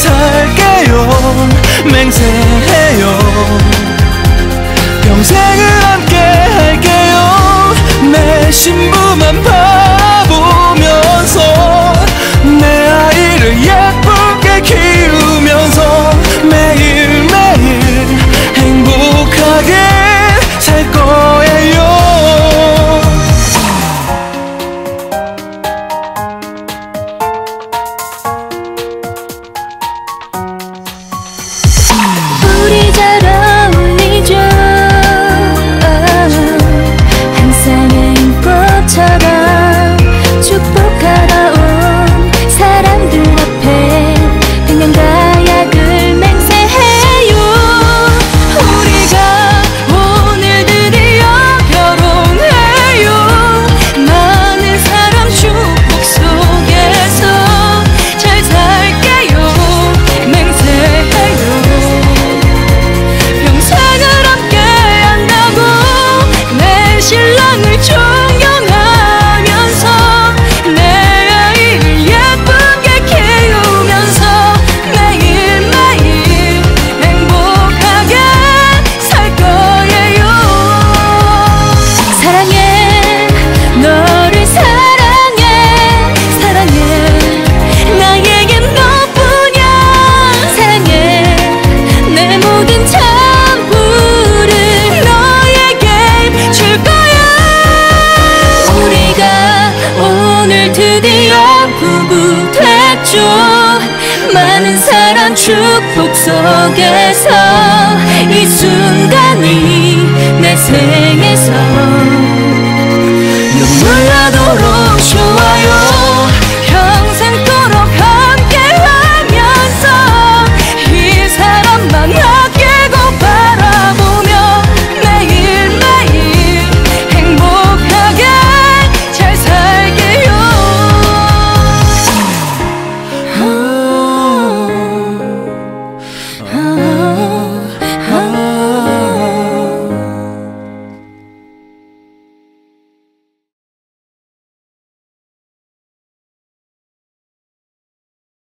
살게요 맹세해요 평생을 함께 할게요 내 심. 해줘. 많은 사랑 축복 속에서 이 순간이